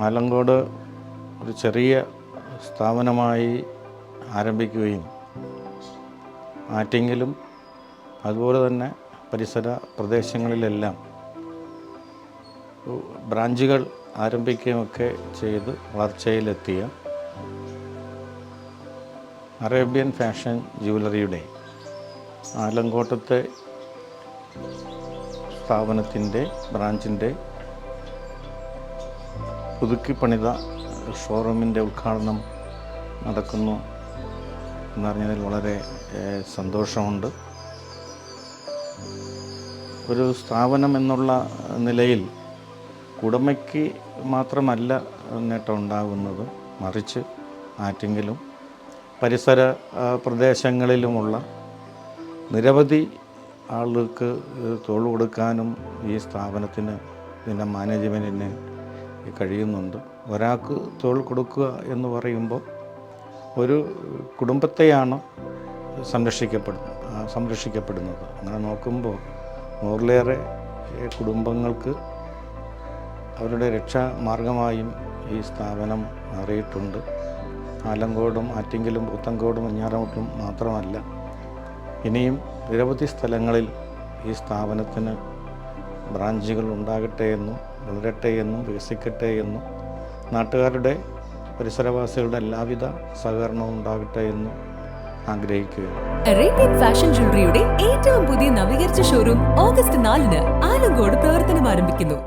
ആലങ്കോട് ഒരു ചെറിയ സ്ഥാപനമായി ആരംഭിക്കുകയും ആറ്റിങ്ങിലും അതുപോലെ തന്നെ പരിസര പ്രദേശങ്ങളിലെല്ലാം ബ്രാഞ്ചുകൾ ആരംഭിക്കുകയൊക്കെ ചെയ്ത് വളർച്ചയിലെത്തിയ അറേബ്യൻ ഫാഷൻ ജുവലറിയുടെ ആലങ്കോട്ടത്തെ സ്ഥാപനത്തിന്റെ ബ്രാഞ്ചിന്റെ പുതുക്കി പണിത ഷോറൂമിന്റെ ഉദ്ഘാടനം നടക്കുന്നു എന്നറിഞ്ഞതിൽ വളരെ സന്തോഷമുണ്ട്. ഒരു സ്ഥാപനം എന്നുള്ള നിലയിൽ ഉടമയ്ക്ക് മാത്രമല്ല നേട്ടം ഉണ്ടാകുന്നത് മറിച്ച് ആറ്റെങ്കിലും പരിസര പ്രദേശങ്ങളിലുമുള്ള നിരവധി ആളുകൾക്ക് തൊഴിൽ കൊടുക്കാനും ഈ സ്ഥാപനത്തിന് ഇതിന്റെ മാനേജ്മെന്റിന് കഴിയുന്നുണ്ട്. ഒരാൾക്ക് തൊഴിൽ കൊടുക്കുക എന്ന് പറയുമ്പോൾ ഒരു കുടുംബത്തെയാണ് സംരക്ഷിക്കപ്പെടുന്നത് സംരക്ഷിക്കപ്പെടുന്നത്. അങ്ങനെ നോക്കുമ്പോൾ നൂറിലേറെ കുടുംബങ്ങൾക്ക് അവരുടെ രക്ഷാമാർഗമായും ഈ സ്ഥാപനം മാറിയിട്ടുണ്ട്. ആലങ്കോടും ആറ്റിങ്കലും പുത്തങ്കോടും അഞ്ഞാറമുട്ടും മാത്രമല്ല ഇനിയും നിരവധി സ്ഥലങ്ങളിൽ ഈ സ്ഥാപനത്തിന് ബ്രാഞ്ചുകൾ ഉണ്ടാകട്ടെ എന്നും വളരട്ടെ എന്നും വികസിക്കട്ടെ എന്നും നാട്ടുകാരുടെ പരിസരവാസികളുടെ എല്ലാവിധ സഹകരണവും ഉണ്ടാകട്ടെ എന്നും ആഗ്രഹിക്കുകയാണ്. ഫാഷൻ ജ്വല്ലറിയുടെ ഏറ്റവും പുതിയ നവീകരിച്ച ഷോറൂം ഓഗസ്റ്റ് നാലിന് ആലങ്കോട് പ്രവർത്തനം ആരംഭിക്കുന്നു